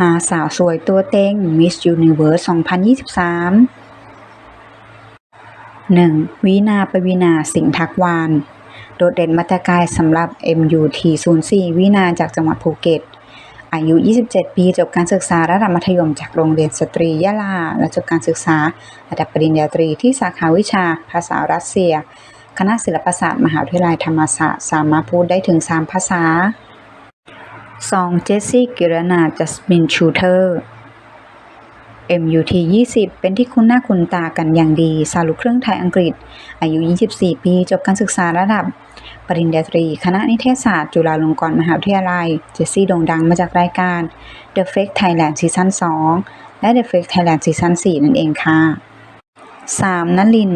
หาสาวสวยตัวเต็ง Miss Universe 2023 1. วีนาปวีนาสิงห์ทักวาน โดดเด่นมาตรกายสำหรับ MUT 04วีนาจากจังหวัดภูเก็ต อายุ 27 ปี จบการศึกษาระดับมัธยมจากโรงเรียนสตรียะลา และจบการศึกษาระดับปริญญาตรีที่สาขาวิชาภาษารัสเซีย คณะศิลปศาสตร์มหาวิทยาลัยธรรมศาสตร์ สามารถพูดได้ถึง 3 ภาษา 2. เจสซี่ กิรนาจัสมิน ชูเทอร์ MUT 20 เป็นที่คุ้นหน้าคุ้นตากันอย่างดี สาวลูกครึ่งไทยอังกฤษ อายุ 24 ปี จบการศึกษาระดับ ปริญญาตรี คณะนิเทศศาสตร์ จุฬาลงกรณ์มหาวิทยาลัย เจสซี่โด่งดังมาจากรายการ The Fake Thailand ซีซั่น2และ The Fake Thailand ซีซั่น4นั่นเองค่ะ 3. นลิน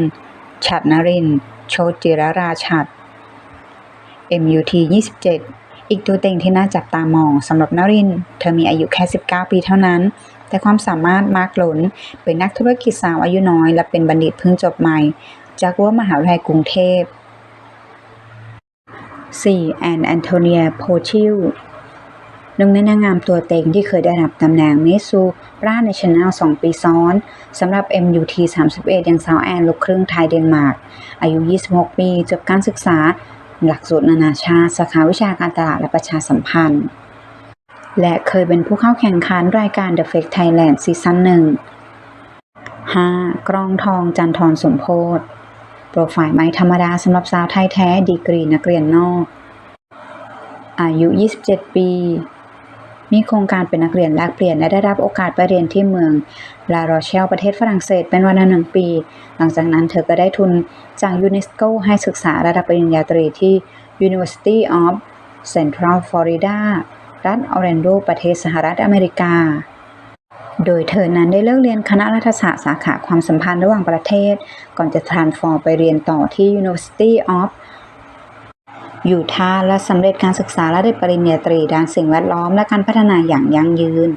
ฉัดนริน โชติจิรราชัด MUT 27 อีกตัวเต็งที่น่าจับตามองสำหรับนริน เธอมีอายุแค่ 19 ปีเท่านั้น แต่ความสามารถมากล้นเป็นนักธุรกิจสาวอายุน้อย และเป็นบัณฑิตเพิ่งจบใหม่ จากรั้วมหาวิทยาลัยกรุงเทพ 4. แอนแอนโทเนียโพชิลหนึ่งในนางงามตัวเต็งที่เคยได้รับตำแหน่งมิสซูราในช n แนล2ปีซ้อนสำหรับ MUT 31อย่างสาวแอนลูกครึ่งไทยเดนมาร์ก อายุ 26 ปี จบการศึกษา หลักสูตรนานาชาติสาขาวิชาการตลาดและประชาสัมพันธ์ และเคยเป็นผู้เข้าแข่งขันรายการ The Fake Thailand ซีซั่นหนึ่ง 5. กรองทองจันทรสมโพธโปรไฟล์ไม่ธรรมดาสำหรับสาวไทยแท้ดีกรีนักเรียนนอก อายุ 27 ปี มีโครงการเป็นนักเรียนแลกเปลี่ยนและได้รับโอกาสไปเรียนที่เมืองลาโรเชลประเทศฝรั่งเศสเป็นเวลาหนึ่งปี หลังจากนั้นเธอก็ได้ทุนจากยูเนสโกให้ศึกษาระดับปริญญาตรีที่ University of Central Florida รัฐออร์แลนโดประเทศสหรัฐอเมริกา โดยเธอนั้นได้เลิกเรียนคณะรัฐศาสตร์สาขาความสัมพันธ์ระหว่างประเทศ ก่อนจะทรานฟอร์ไปเรียนต่อที่ University of ยูทาและสำเร็จการศึกษาและได้ปริญญาตรีด้านสิ่งแวดล้อมและการพัฒนาอย่างยั่งยืน